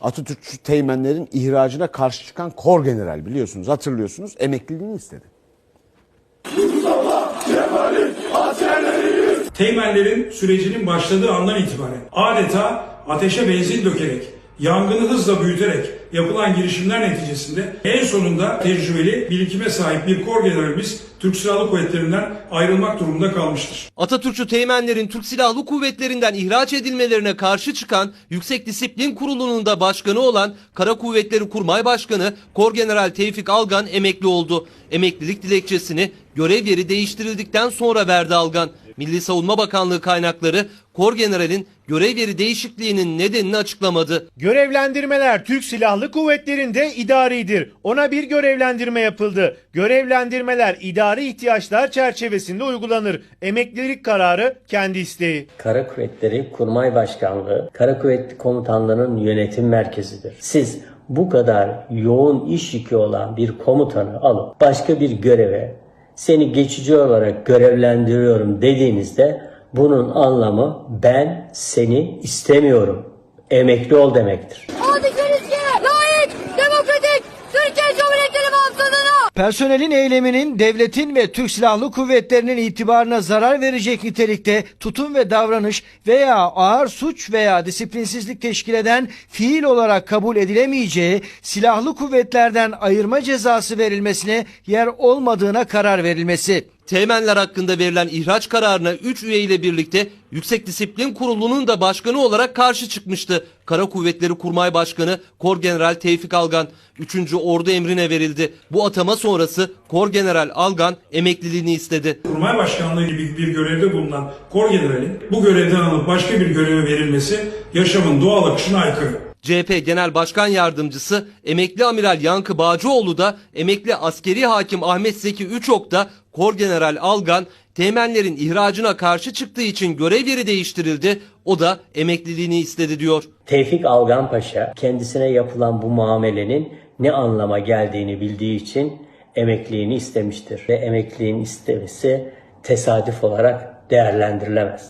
Atatürkçü teğmenlerin ihracına karşı çıkan kor general biliyorsunuz hatırlıyorsunuz emekliliğini istedi. Teğmenlerin sürecinin başladığı andan itibaren adeta ateşe benzin dökerek, yangını hızla büyüterek yapılan girişimler neticesinde en sonunda tecrübeli birikime sahip bir kor generalimiz Türk Silahlı Kuvvetleri'nden ayrılmak durumunda kalmıştır. Atatürkçü teğmenlerin Türk Silahlı Kuvvetleri'nden ihraç edilmelerine karşı çıkan Yüksek Disiplin Kurulu'nun da başkanı olan Kara Kuvvetleri Kurmay Başkanı Korgeneral Tevfik Algan emekli oldu. Emeklilik dilekçesini görev yeri değiştirildikten sonra verdi Algan. Milli Savunma Bakanlığı kaynakları Korgeneral'in görev yeri değişikliğinin nedenini açıklamadı. Görevlendirmeler Türk Silahlı Kuvvetleri'nde idaridir. Ona bir görevlendirme yapıldı. Görevlendirmeler idari ihtiyaçlar çerçevesinde uygulanır. Emeklilik kararı kendi isteği. Kara Kuvvetleri Kurmay Başkanlığı, Kara Kuvvetli Komutanlığı'nın yönetim merkezidir. Siz bu kadar yoğun iş yükü olan bir komutanı alıp başka bir göreve seni geçici olarak görevlendiriyorum dediğinizde bunun anlamı ben seni istemiyorum. Emekli ol demektir. Adiklerizge, Personelin eyleminin devletin ve Türk Silahlı Kuvvetleri'nin itibarına zarar verecek nitelikte tutum ve davranış veya ağır suç veya disiplinsizlik teşkil eden fiil olarak kabul edilemeyeceği silahlı kuvvetlerden ayırma cezası verilmesine yer olmadığına karar verilmesi. Teğmenler hakkında verilen ihraç kararına 3 üye ile birlikte Yüksek Disiplin Kurulu'nun da başkanı olarak karşı çıkmıştı. Kara Kuvvetleri Kurmay Başkanı Korgeneral Tevfik Algan 3. Ordu emrine verildi. Bu atama sonrası Korgeneral Algan emekliliğini istedi. Kurmay Başkanlığı gibi bir görevde bulunan kor generalin bu görevden alıp başka bir göreve verilmesi yaşamın doğal akışına aykırı. CHP Genel Başkan Yardımcısı emekli amiral Yankı Bağcıoğlu da emekli askeri hakim Ahmet Zeki Üçok da Korgeneral Algan teğmenlerin ihracına karşı çıktığı için görev yeri değiştirildi. O da emekliliğini istedi diyor. Tevfik Algan Paşa kendisine yapılan bu muamelenin ne anlama geldiğini bildiği için emekliliğini istemiştir. Ve emekliliğin istemesi tesadüf olarak değerlendirilemez.